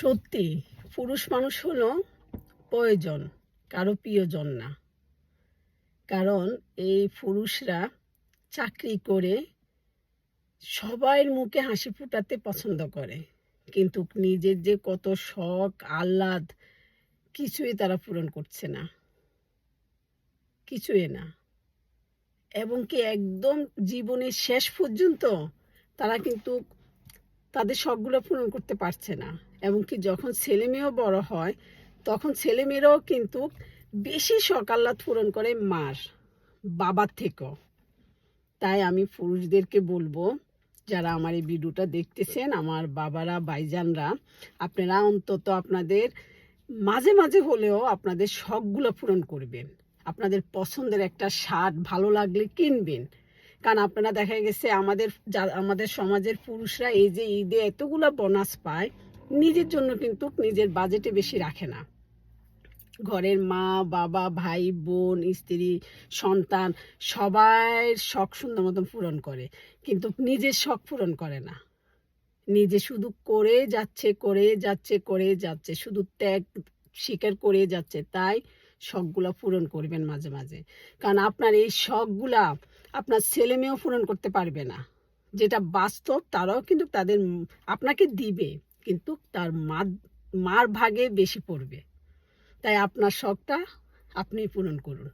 সত্যি, পুরুষ মানুষ হলো প্রয়োজন, কারও প্রিয়জন না। কারণ এই পুরুষরা চাকরি করে সবার মুখে হাসি ফুটাতে পছন্দ করে। কিন্তু নিজের যে কত শখ, আহ্লাদ, কিছুই তারা পূরণ করছে না। কিছুই না। এবং কি একদম জীবনের শেষ পর্যন্ত তারা কিন্তু তাদের শখগুলো পূরণ করতে পারছে না। এবং কি যখন ছেলে মেয়েও বড় হয়, তখন ছেলে মেয়েরাও কিন্তু বেশি আহ্লাদ পূরণ করে মার, বাবার থেকেও। তাই আমি পুরুষদেরকে বলব, যারা আমার এই ভিডিওটা দেখতেছেন, আমার বাবারা, ভাইজানরা, আপনারা অন্তত আপনাদের মাঝে মাঝে হলেও আপনাদের শখগুলো পূরণ করবেন। আপনাদের পছন্দের একটা শার্ট ভালো লাগলে কিনবেন। কারণ আপনারা দেখা গেছে আমাদের আমাদের সমাজের পুরুষরা এই যে ঈদে এতগুলো বোনাস পায় নিজের জন্য কিন্তু নিজের বাজেটে বেশি রাখে না। ঘরের মা, বাবা, ভাই, বোন, স্ত্রী, সন্তান সবাই শখ সুন্দর মতন পূরণ করে, কিন্তু নিজের শখ পূরণ করে না। নিজে শুধু করে যাচ্ছে করে যাচ্ছে করে যাচ্ছে, শুধু ত্যাগ, স্বীকার করে যাচ্ছে, তাই শখগুলা পূরণ করবেন মাঝে মাঝে। কারণ আপনার এই শখগুলা আপনার ছেলে মেয়েও পূরণ করতে পারবে না। যেটা বাস্তব তারাও কিন্তু তাদের, আপনাকে দিবে। কিন্তু তার মা মার ভাগে বেশি পড়বে। তাই আপনার শখটা আপনি পূরণ করুন।